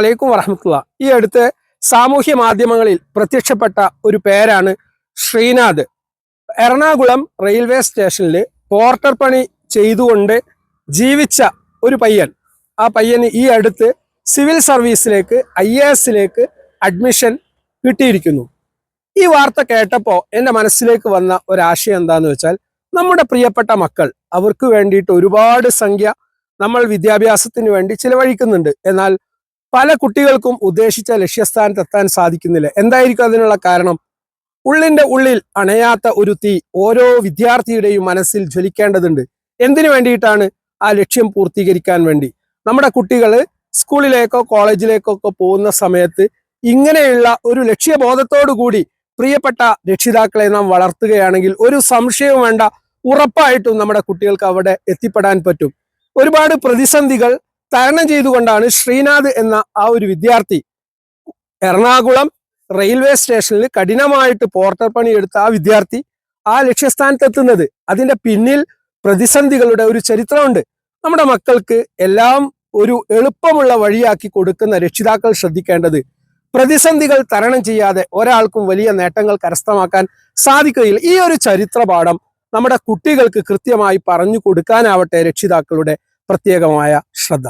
അലൈക്കും വറഹമത്തുള്ള. ഈ അടുത്ത് സാമൂഹ്യ മാധ്യമങ്ങളിൽ പ്രത്യക്ഷപ്പെട്ട ഒരു പേരാണ് ശ്രീനാഥ്. എറണാകുളം റെയിൽവേ സ്റ്റേഷനിൽ പോർട്ടർ പണി ചെയ്തുകൊണ്ട് ജീവിച്ച ഒരു പയ്യൻ. ആ പയ്യന് ഈ അടുത്ത് സിവിൽ സർവീസിലേക്ക് ഐ എ എസിലേക്ക് അഡ്മിഷൻ കിട്ടിയിരിക്കുന്നു. ഈ വാർത്ത കേട്ടപ്പോൾ എന്റെ മനസ്സിലേക്ക് വന്ന ഒരാശയം എന്താന്ന് വെച്ചാൽ നമ്മുടെ പ്രിയപ്പെട്ട മക്കൾ അവർക്ക് വേണ്ടിയിട്ട് ഒരുപാട് സംഖ്യ നമ്മൾ വിദ്യാഭ്യാസത്തിന് വേണ്ടി ചിലവഴിക്കുന്നുണ്ട്. എന്നാൽ പല കുട്ടികൾക്കും ഉദ്ദേശിച്ച ലക്ഷ്യസ്ഥാനത്ത് എത്താൻ സാധിക്കുന്നില്ല. എന്തായിരിക്കും അതിനുള്ള കാരണം? ഉള്ളിന്റെ ഉള്ളിൽ അണയാത്ത ഒരു തീ ഓരോ വിദ്യാർത്ഥിയുടെയും മനസ്സിൽ ജ്വലിക്കേണ്ടതുണ്ട്. എന്തിനു വേണ്ടിയിട്ടാണ് ആ ലക്ഷ്യം പൂർത്തീകരിക്കാൻ വേണ്ടി? നമ്മുടെ കുട്ടികൾ സ്കൂളിലേക്കോ കോളേജിലേക്കോ ഒക്കെ പോകുന്ന സമയത്ത് ഇങ്ങനെയുള്ള ഒരു ലക്ഷ്യബോധത്തോടു കൂടി പ്രിയപ്പെട്ട രക്ഷിതാക്കളെ നാം വളർത്തുകയാണെങ്കിൽ ഒരു സംശയവും വേണ്ട ഉറപ്പായിട്ടും നമ്മുടെ കുട്ടികൾക്ക് അവിടെ എത്തിപ്പെടാൻ പറ്റും. ഒരുപാട് പ്രതിസന്ധികൾ തരണം ചെയ്തുകൊണ്ടാണ് ശ്രീനാഥ് എന്ന ആ ഒരു വിദ്യാർത്ഥി എറണാകുളം റെയിൽവേ സ്റ്റേഷനിൽ കഠിനമായിട്ട് പോർട്ടർ പണിയെടുത്ത ആ വിദ്യാർത്ഥി ആ ലക്ഷ്യസ്ഥാനത്തെത്തുന്നത്. അതിന്റെ പിന്നിൽ പ്രതിസന്ധികളുടെ ഒരു ചരിത്രമുണ്ട്. നമ്മുടെ മക്കൾക്ക് എല്ലാം ഒരു എളുപ്പമുള്ള വഴിയാക്കി കൊടുക്കുന്ന രക്ഷിതാക്കൾ ശ്രദ്ധിക്കേണ്ടത് പ്രതിസന്ധികൾ തരണം ചെയ്യാതെ ഒരാൾക്കും വലിയ നേട്ടങ്ങൾ കരസ്ഥമാക്കാൻ സാധിക്കുകയില്ല. ഈ ഒരു ചരിത്രപാഠം നമ്മുടെ കുട്ടികൾക്ക് കൃത്യമായി പറഞ്ഞു കൊടുക്കാനാവട്ടെ രക്ഷിതാക്കളുടെ പ്രത്യേകമായ ശ്രദ്ധ.